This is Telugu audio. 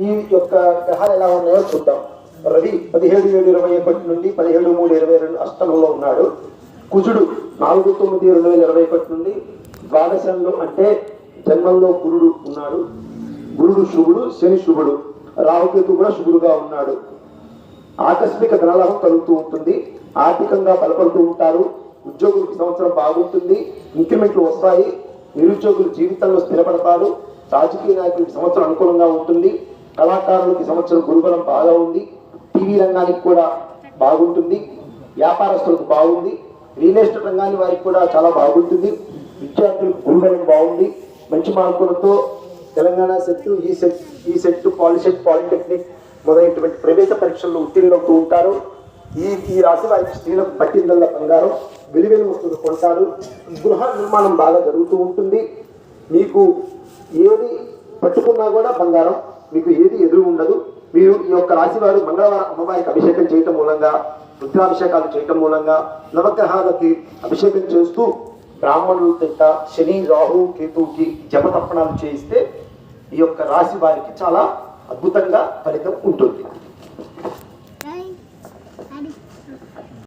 ఈ యొక్క గ్రహాలు ఎలా ఉన్నాయో చూద్దాం. రవి పదిహేడు ఏడు ఇరవై ఒకటి నుండి పదిహేడు మూడు ఇరవై రెండు అష్టమంలో ఉన్నాడు. కుజుడు నాలుగు తొమ్మిది రెండు వేల ఇరవై ఒకటి నుండి ద్వాదశంలో అంటే జన్మంలో గురుడు ఉన్నాడు. గురుడు శుభుడు శని శుభుడు. రాహుకేతు కూడా శుభుడుగా ఉన్నాడు. ఆకస్మిక ధనలాభం కలుగుతూ ఉంటుంది. ఆర్థికంగా బలపడుతూ ఉంటారు. ఉద్యోగులకు సంవత్సరం బాగుంటుంది. ఇంక్రిమెంట్లు వస్తాయి. నిరుద్యోగులు జీవితంలో స్థిరపడతారు. రాజకీయ నాయకులకు సంవత్సరం అనుకూలంగా ఉంటుంది. కళాకారులకు సంవత్సరం గురుబలం బాగా ఉంది. టీవీ రంగానికి కూడా బాగుంటుంది. వ్యాపారస్తులకు బాగుంది. రియల్ ఎస్టేట్ రంగాన్ని వారికి కూడా చాలా బాగుంటుంది. విద్యార్థులకు గురుకులం బాగుంది. మంచి మార్కులతో Telangana set E set E set Polycet polytechnic మొదలైనటువంటి ప్రవేశ పరీక్షల్లో ఉత్తీర్ణులవుతూ ఉంటారు. ఈ ఈ రాశి వారికి స్త్రీలకు పట్టిందల్ల బంగారం వెలివెలు వస్తువులు కొంటారు. గృహ నిర్మాణం బాగా జరుగుతూ ఉంటుంది. మీకు ఏది పట్టుకున్నా కూడా బంగారం. మీకు ఏది ఎదురు ఉండదు. మీరు ఈ యొక్క రాశి వారు మంగళవారం అమ్మవారికి అభిషేకం చేయటం మూలంగా రుద్రాభిషేకాలు చేయటం మూలంగా నవగ్రహాలకి అభిషేకం చేస్తూ బ్రాహ్మణుల తింట శని రాహు కేతువుకి జపతర్పణాలు చేయిస్తే ఈ యొక్క రాశి వారికి చాలా అద్భుతంగా ఫలితం ఉంటుంది.